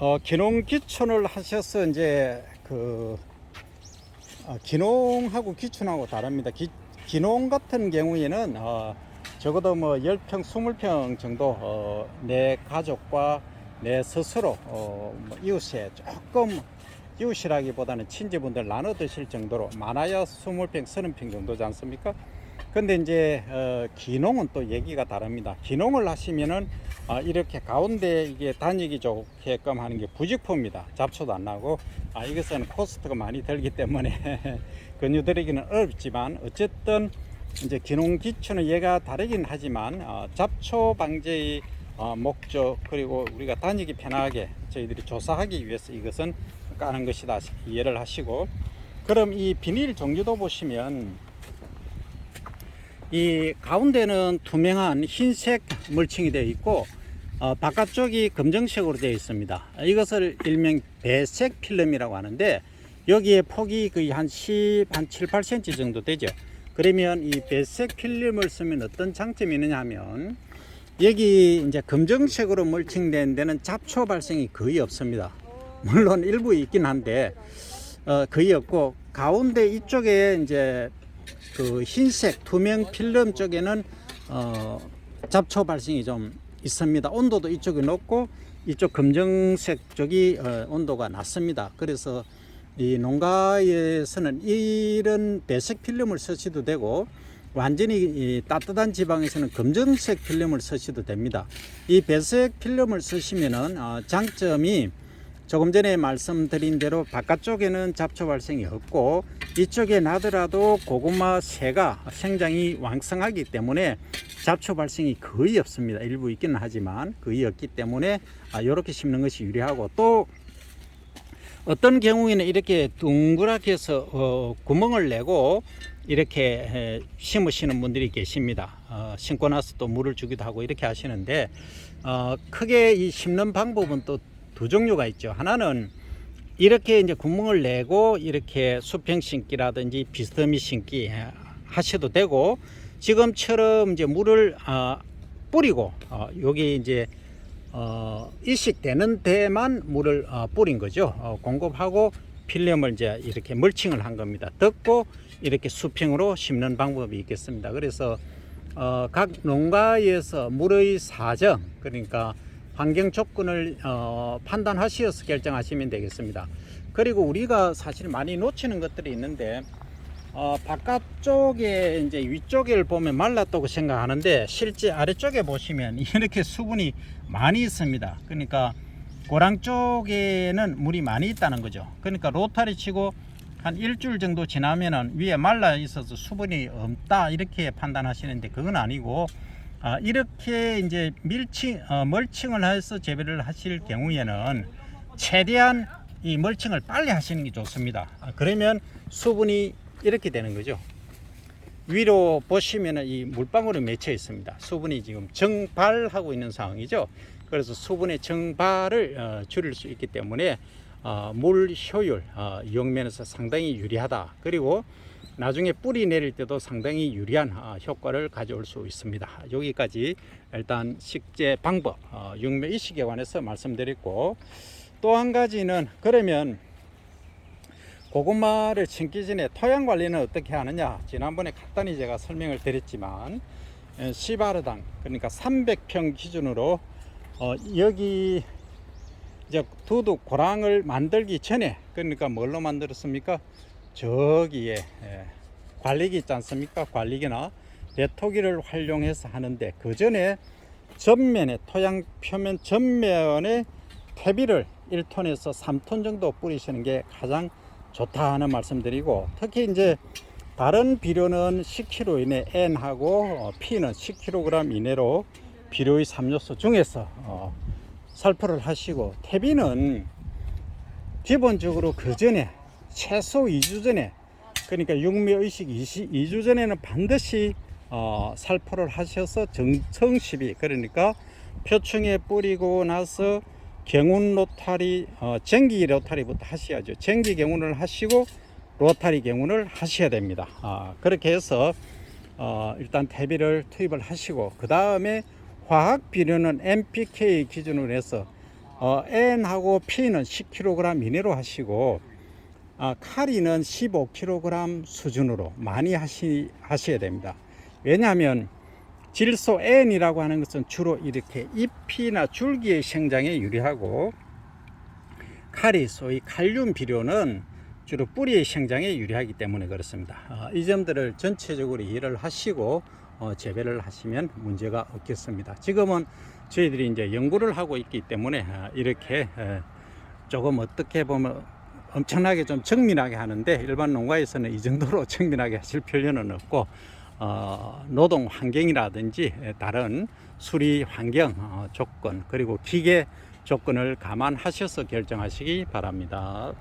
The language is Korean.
어, 기농 기촌을 하셔서 이제 그 어, 기농하고 기촌하고 다릅니다. 기, 기농 같은 경우에는 어, 적어도 뭐 10평, 20평 정도 어, 내 가족과 내 스스로 어, 뭐 이웃에 조금 이웃이라기보다는 친지분들 나눠 드실 정도로 많아야 20평, 30평 정도지 않습니까? 근데 이제 어, 기농은 또 얘기가 다릅니다. 기농을 하시면은 아, 이렇게 가운데 이게 다니기 좋게끔 하는 게 부직포입니다. 잡초도 안 나고 아, 이것은 코스트가 많이 들기 때문에 근유드리기는 어렵지만 어쨌든 이제 기농 기초는 얘가 다르긴 하지만 어, 잡초 방제의 어, 목적 그리고 우리가 다니기 편하게 저희들이 조사하기 위해서 이것은 까는 것이다 이해를 하시고 그럼 이 비닐 종류도 보시면 이 가운데는 투명한 흰색 물층이 되어 있고 어, 바깥쪽이 검정색으로 되어 있습니다. 이것을 일명 배색 필름이라고 하는데 여기에 폭이 거의 한 10, 한 7, 8cm 정도 되죠. 그러면 이 배색 필름을 쓰면 어떤 장점이 있느냐 하면 여기 이제 검정색으로 물층된 데는 잡초 발생이 거의 없습니다. 물론 일부 있긴 한데 어, 거의 없고 가운데 이쪽에 이제 그 흰색 투명 필름 쪽에는 어, 잡초 발생이 좀 있습니다. 온도도 이쪽이 높고 이쪽 검정색 쪽이 어, 온도가 낮습니다. 그래서 이 농가에서는 이런 배색 필름을 쓰셔도 되고 완전히 이 따뜻한 지방에서는 검정색 필름을 쓰셔도 됩니다. 이 배색 필름을 쓰시면은 어, 장점이 조금 전에 말씀드린 대로 바깥쪽에는 잡초 발생이 없고 이쪽에 나더라도 고구마 새가 생장이 왕성하기 때문에 잡초 발생이 거의 없습니다. 일부 있기는 하지만 거의 없기 때문에 아, 이렇게 심는 것이 유리하고 또 어떤 경우에는 이렇게 둥그랗게 해서 어, 구멍을 내고 이렇게 에, 심으시는 분들이 계십니다. 어, 심고 나서 또 물을 주기도 하고 이렇게 하시는데 어, 크게 이 심는 방법은 또 두 종류가 있죠. 하나는 이렇게 이제 구멍을 내고 이렇게 수평 심기라든지 비스듬히 심기 하셔도 되고 지금처럼 이제 물을 어, 뿌리고 어, 여기 이제 어, 일식되는 데만 물을 어, 뿌린 거죠. 어, 공급하고 필름을 이제 이렇게 멀칭을 한 겁니다. 덮고 이렇게 수평으로 심는 방법이 있겠습니다. 그래서 어, 각 농가에서 물의 사정 그러니까 환경 조건을 어, 판단하시어서 결정하시면 되겠습니다. 그리고 우리가 사실 많이 놓치는 것들이 있는데 어, 바깥쪽에 이제 위쪽을 보면 말랐다고 생각하는데 실제 아래쪽에 보시면 이렇게 수분이 많이 있습니다. 그러니까 고랑 쪽에는 물이 많이 있다는 거죠. 그러니까 로타리 치고 한 일주일 정도 지나면은 위에 말라 있어서 수분이 없다 이렇게 판단하시는데 그건 아니고 아, 이렇게 이제 밀칭 어, 멀칭을 해서 재배를 하실 경우에는 최대한 이 멀칭을 빨리 하시는 게 좋습니다. 아, 그러면 수분이 이렇게 되는 거죠. 위로 보시면은 이 물방울이 맺혀 있습니다. 수분이 지금 정발하고 있는 상황이죠. 그래서 수분의 정발을 어, 줄일 수 있기 때문에 어, 물 효율 어, 이용 면에서 상당히 유리하다. 그리고 나중에 뿌리 내릴 때도 상당히 유리한 어, 효과를 가져올 수 있습니다. 여기까지 일단 식재 방법, 어, 육묘 이식에 관해서 말씀드렸고 또 한 가지는 그러면 고구마를 심기 전에 토양 관리는 어떻게 하느냐 지난번에 간단히 제가 설명을 드렸지만 에, 시바르당 그러니까 300평 기준으로 어, 여기 이제 두두 고랑을 만들기 전에 그러니까 뭘로 만들었습니까 저기에 예, 관리기 있지 않습니까? 관리기나 배토기를 활용해서 하는데 그 전에 전면에 토양 표면 전면에 퇴비를 1톤에서 3톤 정도 뿌리시는 게 가장 좋다 하는 말씀드리고 특히 이제 다른 비료는 10kg 이내 N하고 어, P는 10kg 이내로 비료의 3요소 중에서 어, 살포를 하시고 퇴비는 기본적으로 그 전에 최소 2주 전에 그러니까 육묘의식 2주 전에는 반드시 어, 살포를 하셔서 정성시비 그러니까 표층에 뿌리고 나서 경운 로타리 어, 전기 로타리부터 하셔야죠. 전기 경운을 하시고 로타리 경운을 하셔야 됩니다. 아, 그렇게 해서 어, 일단 퇴비를 투입을 하시고 그 다음에 화학 비료는 NPK 기준으로 해서 어, N하고 P는 10kg 이내로 하시고 아, 카리는 15kg 수준으로 많이 하시, 하셔야 됩니다. 왜냐하면 질소 N이라고 하는 것은 주로 이렇게 잎이나 줄기의 생장에 유리하고 칼이 소위 칼륨 비료는 주로 뿌리의 생장에 유리하기 때문에 그렇습니다. 어, 이 점들을 전체적으로 이해를 하시고 어, 재배를 하시면 문제가 없겠습니다. 지금은 저희들이 이제 연구를 하고 있기 때문에 아, 이렇게 에, 조금 어떻게 보면 엄청나게 좀 정밀하게 하는데 일반 농가에서는 이 정도로 정밀하게 하실 필요는 없고 어, 노동 환경이라든지 다른 수리 환경 어, 조건 그리고 기계 조건을 감안하셔서 결정하시기 바랍니다.